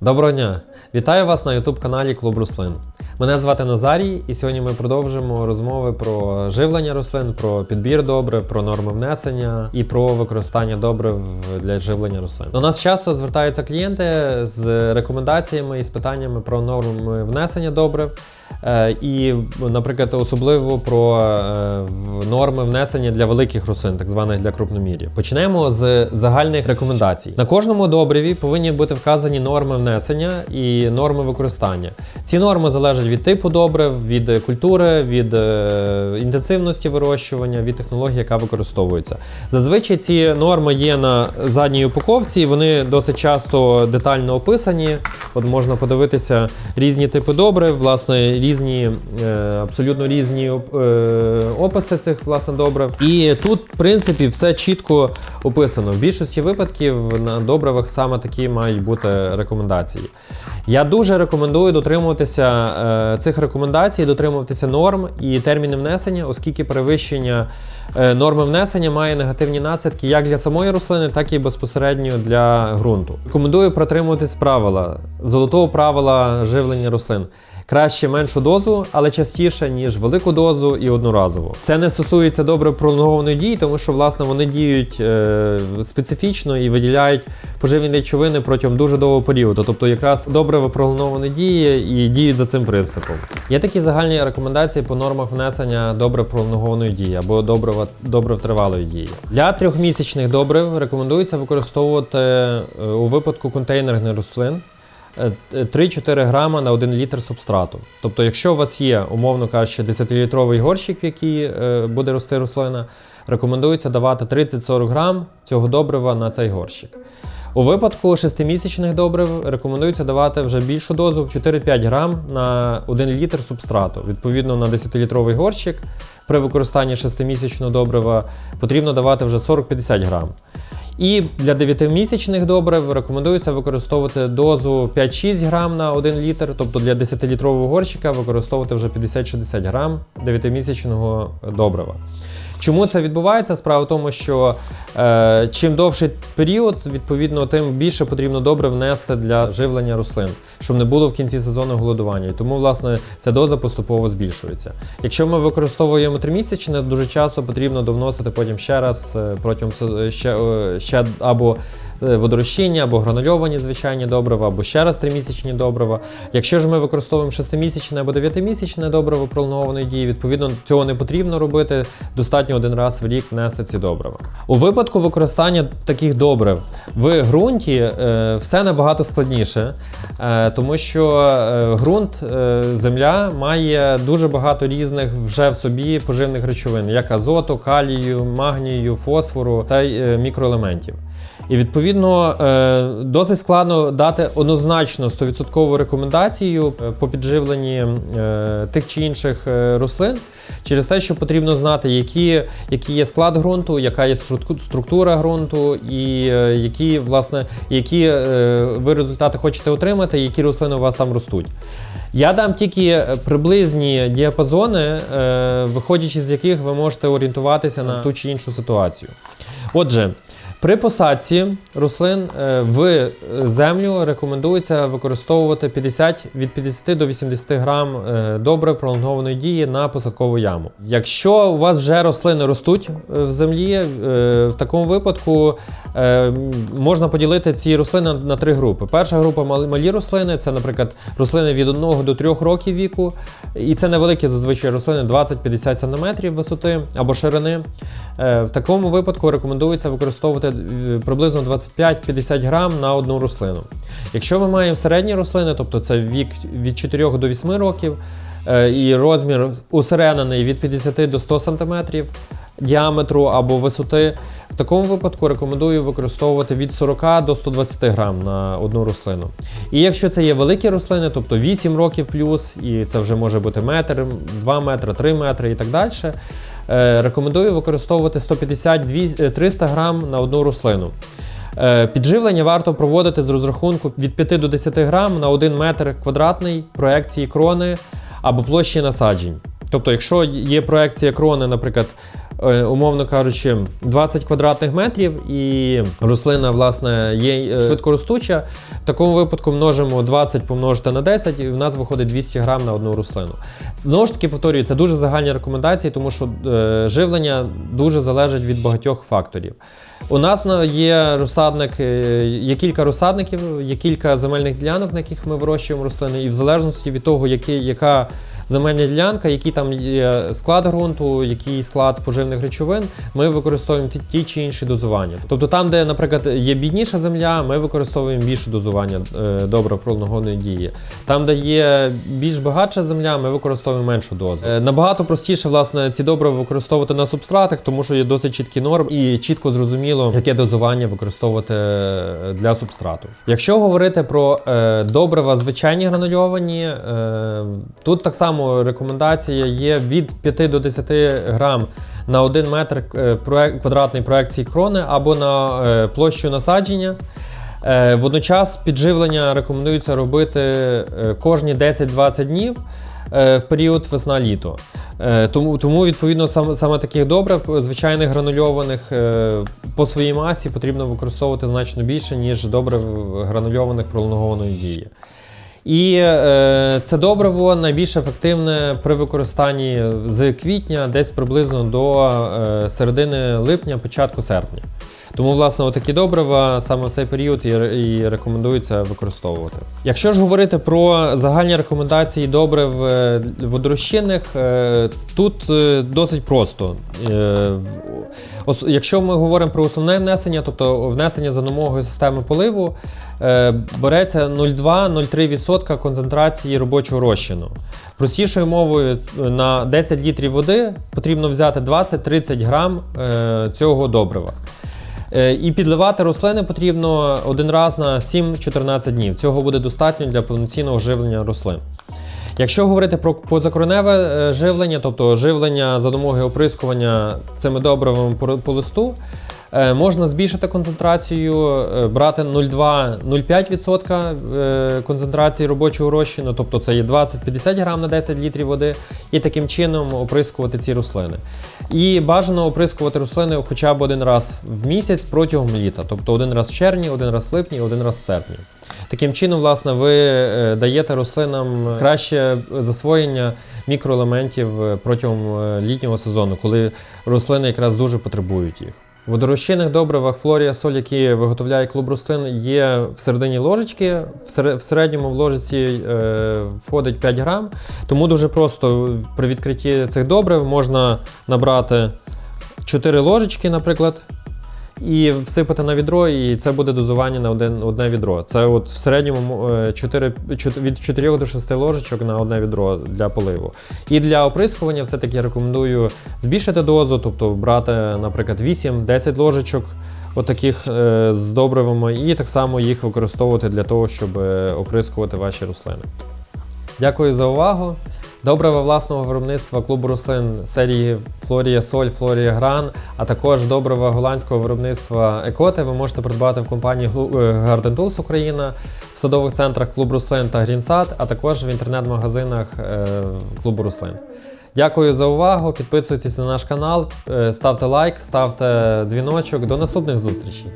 Доброго дня! Вітаю вас на YouTube каналі Клуб Рослин. Мене звати Назарій, і сьогодні ми продовжимо розмови про живлення рослин, про підбір добрив, про норми внесення і про використання добрив для живлення рослин. До нас часто звертаються клієнти з рекомендаціями і з питаннями про норми внесення добрив. Е, І, наприклад, особливо про е, норми внесення для великих рослин, так званих для крупномірів. Почнемо з загальних рекомендацій. На кожному добриві повинні бути вказані норми внесення і норми використання. Ці норми залежать від типу добрив, від культури, від е, інтенсивності вирощування, від технології, яка використовується. Зазвичай ці норми є на задній упаковці, вони досить часто детально описані. От можна подивитися різні типи добрив, власне, різні, е, абсолютно різні е, описи цих власне добрив. І тут, в принципі, все чітко описано. В більшості випадків на добривах саме такі мають бути рекомендації. Я дуже рекомендую дотримуватися е, цих рекомендацій, дотримуватися норм і термінів внесення, оскільки перевищення е, норми внесення має негативні наслідки як для самої рослини, так і безпосередньо для ґрунту. Рекомендую протримуватись правила золотого правила живлення рослин. Краще меншу дозу, але частіше, ніж велику дозу і одноразово. Це не стосується добре пролонгованої дії, тому що власне вони діють е, специфічно і виділяють поживні речовини протягом дуже довгого періоду. Тобто, якраз добре пролонгованої дії і діють за цим принципом. Є такі загальні рекомендації по нормах внесення добре пролонгованої дії або добрива добрив тривалої дії. Для трьохмісячних добрив рекомендується використовувати е, у випадку контейнерних рослин. Е, 3-4 грама на 1 літр субстрату. Тобто, якщо у вас є, умовно кажучи, 10-літровий горщик, в який е, буде рости рослина, рекомендується давати 30-40 грам цього добрива на цей горщик. У випадку 6-місячних добрив рекомендується давати вже більшу дозу 4-5 грам на 1 літр субстрату. Відповідно на 10-літровий горщик при використанні 6-місячного добрива потрібно давати вже 40-50 грам. І для 9-місячних добрив рекомендується використовувати дозу 5-6 грам на 1 літр, тобто для 10-літрового горщика використовувати вже 50-60 грам 9-місячного добрива. Чому це відбувається? Справа в тому, що е, чим довший період, відповідно, тим більше потрібно добре внести для живлення рослин, щоб не було в кінці сезону голодування. І тому, власне, ця доза поступово збільшується. Якщо ми використовуємо тримісячне, дуже часто потрібно довносити потім ще раз е, протягом ще, е, ще або е, водорозчинні, або гранульовані звичайні добрива, або ще раз тримісячні добрива. Якщо ж ми використовуємо шестимісячне або дев'ятимісячне добриво пролонгованої дії, відповідно цього не потрібно робити. Достатньо один раз в рік внести ці добрива. У випадку використання таких добрив в ґрунті е, все набагато складніше, е, тому що ґрунт, земля має дуже багато різних вже в собі поживних речовин, як азоту, калію, магнію, фосфору та мікроелементів. І відповідно е, досить складно дати однозначно 100% рекомендацію е, по підживленні е, тих чи інших рослин через те, що потрібно знати, які, який є склад ґрунту, яка є структура ґрунту, і які, власне, які ви результати хочете отримати, які рослини у вас там ростуть. Я дам тільки приблизні діапазони, виходячи з яких ви можете орієнтуватися на ту чи іншу ситуацію. Отже, при посадці рослин е, в землю рекомендується використовувати 50, від 50 до 80 грам е, добре пролонгованої дії на посадкову яму. Якщо у вас вже рослини ростуть е, в землі, е, в такому випадку е, можна поділити ці рослини на три групи. Перша група малі рослини, це, наприклад, рослини від 1 до 3 років віку, і це невеликі зазвичай рослини 20-50 см висоти або ширини. Е, В такому випадку рекомендується використовувати е, приблизно 25-50 грам на одну рослину. Якщо ми маємо середні рослини, тобто це вік від 4 до 8 років, е, і розмір усереднений від 50 до 100 см діаметру або висоти, в такому випадку рекомендую використовувати від 40 до 120 грам на одну рослину. І якщо це є великі рослини, тобто 8 років плюс, і це вже може бути метр, 2 метри, 3 метри і так далі. Е, Рекомендую використовувати 150-300 грам на одну рослину. Е, Підживлення варто проводити з розрахунку від 5 до 10 грам на 1 метр квадратний проекції крони або площі насаджень. Тобто, якщо є проекція крони, наприклад, е, умовно кажучи, 20 квадратних метрів, і рослина, власне, є е, швидкоростуча, в такому випадку множимо 20 помножити на 10, і в нас виходить 200 грам на одну рослину. Знову ж таки, повторюю, це дуже загальні рекомендації, тому що е, живлення дуже залежить від багатьох факторів. У нас є розсадник, е, є кілька розсадників, є кілька земельних ділянок, на яких ми вирощуємо рослини, і в залежності від того, які, яка земельна ділянка, який там є склад ґрунту, який склад поживних речовин, ми використовуємо ті, чи інші дозування. Тобто там, де, наприклад, є бідніша земля, ми використовуємо більше дозування е, добра пролонгованої дії. Там, де є більш багатша земля, ми використовуємо меншу дозу. Е, набагато простіше власне ці добрива використовувати на субстратах, тому що є досить чіткі норми і чітко зрозуміло, яке дозування використовувати е, для субстрату. Якщо говорити про е, добрива звичайні гранульовані, е, тут так само рекомендація є від 5 до 10 грам на 1 метр е, проек- проекції крони або на е, площу насадження. Е, Водночас підживлення рекомендується робити кожні 10-20 днів в період весна-літо. Е, Тому, тому відповідно, саме, саме таких добрив, звичайних гранульованих е, по своїй масі потрібно використовувати значно більше, ніж добрив гранульованих пролонгованої дії. І е, це добриво найбільш ефективне при використанні з квітня, десь приблизно до е, середини липня, початку серпня. Тому, власне, отакі добрива саме в цей період і, рекомендується використовувати. Якщо ж говорити про загальні рекомендації добрив е, водорозчинних, е, тут е, досить просто. Якщо ми говоримо про основне внесення, тобто внесення за допомогою системи поливу, береться 0,2-0,3% концентрації робочого розчину. Простішою мовою на 10 літрів води потрібно взяти 20-30 грам цього добрива. Е, І підливати рослини потрібно один раз на 7-14 днів. Цього буде достатньо для повноцінного живлення рослин. Якщо говорити про позакореневе е, живлення, тобто живлення за допомогою оприскування цими добривами по, листу, можна збільшити концентрацію, е, брати 0,2-0,5% е, концентрації робочого розчину, тобто це є 20-50 грам на 10 літрів води, і таким чином оприскувати ці рослини. І бажано оприскувати рослини хоча б один раз в місяць протягом літа, тобто один раз в червні, один раз в липні, один раз в серпні. Таким чином, власне, ви е, даєте рослинам краще засвоєння мікроелементів е, протягом е, літнього сезону, коли рослини якраз дуже потребують їх. В водорозчинних добривах Флорія Соль, які виготовляє клуб рослин, є в середині ложечки. В середньому в ложиці е, входить 5 грам. Тому дуже просто при відкритті цих добрив можна набрати 4 ложечки, наприклад, і всипати на відро, і це буде дозування на один, одне відро. Це от в середньому е, 4, від 4 до 6 ложечок на одне відро для поливу. І для оприскування все-таки рекомендую збільшити дозу, тобто брати, наприклад, 8-10 ложечок отаких е, з добривами, і так само їх використовувати для того, щоб е, оприскувати ваші рослини. Дякую за увагу. Добрива власного виробництва клубу рослин серії Флорія Соль, Флорія Гран, а також добрива голландського виробництва Екоти ви можете придбати в компанії е, Garden Tools Україна, в садових центрах клуб рослин та Грінсад, а також в інтернет-магазинах е, клубу рослин. Дякую за увагу. Підписуйтесь на наш канал, е, ставте лайк, ставте дзвіночок. До наступних зустрічей.